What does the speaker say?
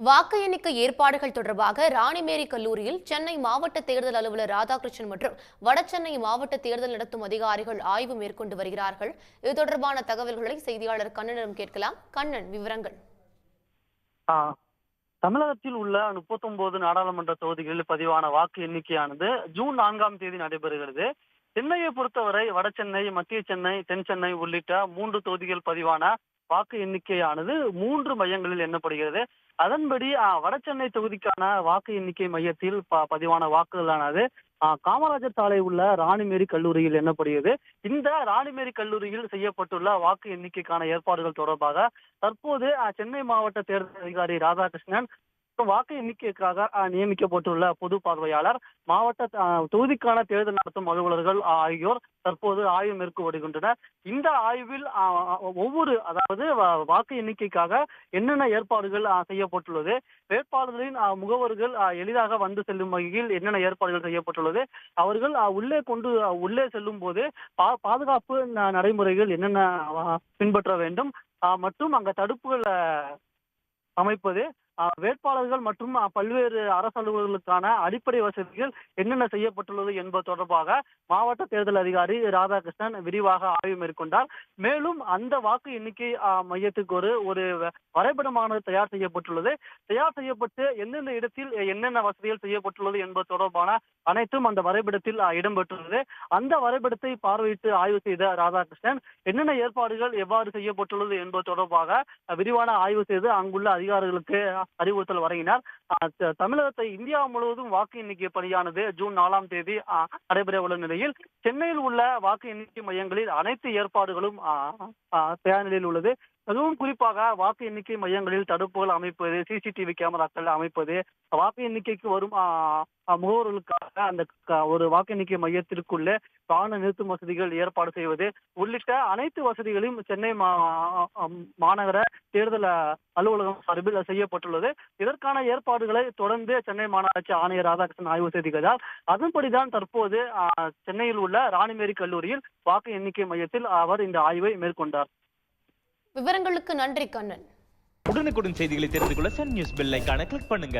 வாக்கு எண்ணிக்கை ஏற்பாடுகள் தொடர்பாக ராணிமேரி கல்லூரியில் சென்னை மாவட்ட தேர்தல் அலுவலர் ராதாகிருஷ்ணன் மற்றும் வடசென்னை மாவட்ட தேர்தல் நடத்தும் அதிகாரிகள் ஆய்வு மேற்கொண்டு வருகிறார்கள். இது தொடர்பான தகவல்களை செய்தியாளர் கண்ணனிடம் கேட்கலாம். கண்ணன் விவரங்கள். தமிழகத்தில் உள்ள 39 நாடாளுமன்ற தொகுதிகளில் பதிவான வாக்கு எண்ணிக்கையானது ஜூன் நான்காம் தேதி நடைபெறுகிறது. சென்னையை பொறுத்தவரை வடசென்னை மத்திய சென்னை தென் சென்னை உள்ளிட்ட மூன்று தொகுதிகள் பதிவான வாக்கு எண்ணிக்கையானது மூன்று மையங்களில் எண்ணப்படுகிறது. அதன்படி வடசென்னை வட சென்னை தொகுதிக்கான வாக்கு எண்ணிக்கை மையத்தில் ப- பதிவான வாக்குகளானது காமராஜர் சாலை உள்ள ராணிமேரி கல்லூரியில் எண்ணப்படுகிறது. இந்த ராணிமேரி கல்லூரியில் செய்யப்பட்டுள்ள வாக்கு எண்ணிக்கைக்கான ஏற்பாடுகள் தொடர்பாக தற்போது சென்னை மாவட்ட தேர்தல் அதிகாரி ராதாகிருஷ்ணன் வாக்கு எண்ணிக்கைக்காக நியமிக்கப்பட்டுள்ள பொது பார்வையாளர் மாவட்ட தொகுதிக்கான தேர்தல் நடத்தும் அலுவலர்கள் ஆகியோர் தற்போது ஆய்வு மேற்கொள்கின்றனர். இந்த ஆய்வில் ஒவ்வொரு அதாவது வாக்கு எண்ணிக்கைக்காக என்னென்ன ஏற்பாடுகள் செய்யப்பட்டுள்ளது வேட்பாளர்களின் முகவர்கள் எளிதாக வந்து செல்லும் வகையில் என்னென்ன ஏற்பாடுகள் செய்யப்பட்டுள்ளது அவர்கள் உள்ளே கொண்டு உள்ளே செல்லும் போது பா- பாதுகாப்பு நடைமுறைகள் என்னென்ன பின்பற்ற வேண்டும் மற்றும் அங்க தடுப்புகள் அமைப்பது வேட்பாளர்கள் மற்றும் பல்வேறு அரசு அலுவலர்களுக்கான அடிப்படை வசதிகள் என்னென்ன செய்யப்பட்டுள்ளது என்பது தொடர்பாக மாவட்ட தேர்தல் அதிகாரி ராதாகிருஷ்ணன் விரிவாக ஆய்வு மேற்கொண்டார். மேலும் அந்த வாக்கு எண்ணிக்கை மையத்துக்கு ஒரு ஒரு வரைபடமானது தயார் செய்யப்பட்டுள்ளது. தயார் செய்யப்பட்டு எந்தெந்த இடத்தில் என்னென்ன வசதிகள் செய்யப்பட்டுள்ளது என்பது தொடர்பான அனைத்தும் அந்த வரைபடத்தில் இடம்பெற்றுள்ளது. அந்த வரைபடத்தை பார்வையிட்டு ஆய்வு செய்த ராதாகிருஷ்ணன் என்னென்ன ஏற்பாடுகள் எவ்வாறு செய்யப்பட்டுள்ளது என்பது தொடர்பாக விரிவான ஆய்வு செய்து அங்குள்ள அதிகாரிகளுக்கு அறிவுறுத்தல் வரையினார் தமிழகத்தை இந்தியா முழுவதும் வாக்கு எண்ணிக்கை பணியானது ஜூன் நாலாம் தேதி அஹ், நடைபெற உள்ள நிலையில் சென்னையில் உள்ள வாக்கு எண்ணிக்கை மையங்களில் அனைத்து ஏற்பாடுகளும் தயார் நிலையில் உள்ளது. அதுவும் குறிப்பாக வாக்கு எண்ணிக்கை மையங்களில் தடுப்புகள் அமைப்பது சிசிடிவி கேமராக்கள் அமைப்பது வாக்கு எண்ணிக்கைக்கு வரும் முகவர்களுக்காக அந்த ஒரு வாக்கு எண்ணிக்கை மையத்திற்குள்ளே வாகன நிறுத்தும் வசதிகள் ஏற்பாடு செய்வது உள்ளிட்ட அனைத்து வசதிகளையும் சென்னை மா- மாநகர தேர்தல் அலுவலகம் சார்பில் செய்யப்பட்டுள்ளது. இதற்கான ஏற்பாடுகளை தொடர்ந்து சென்னை மாநகராட்சி ஆணையர் ராதாகிருஷ்ணன் ஆய்வு செய்திருக்கிறார். அதன்படிதான் தற்போது சென்னையில் உள்ள ராணிமேரி கல்லூரியில் வாக்கு எண்ணிக்கை மையத்தில் அவர் இந்த ஆய்வை மேற்கொண்டார். விவரங்களுக்கு நன்றி கண்ணன். உடனுக்குடன் செய்திகளை தெரிந்து கொள்ள சன் நியூஸ் பெல் ஐக்கான கிளிக் பண்ணுங்க.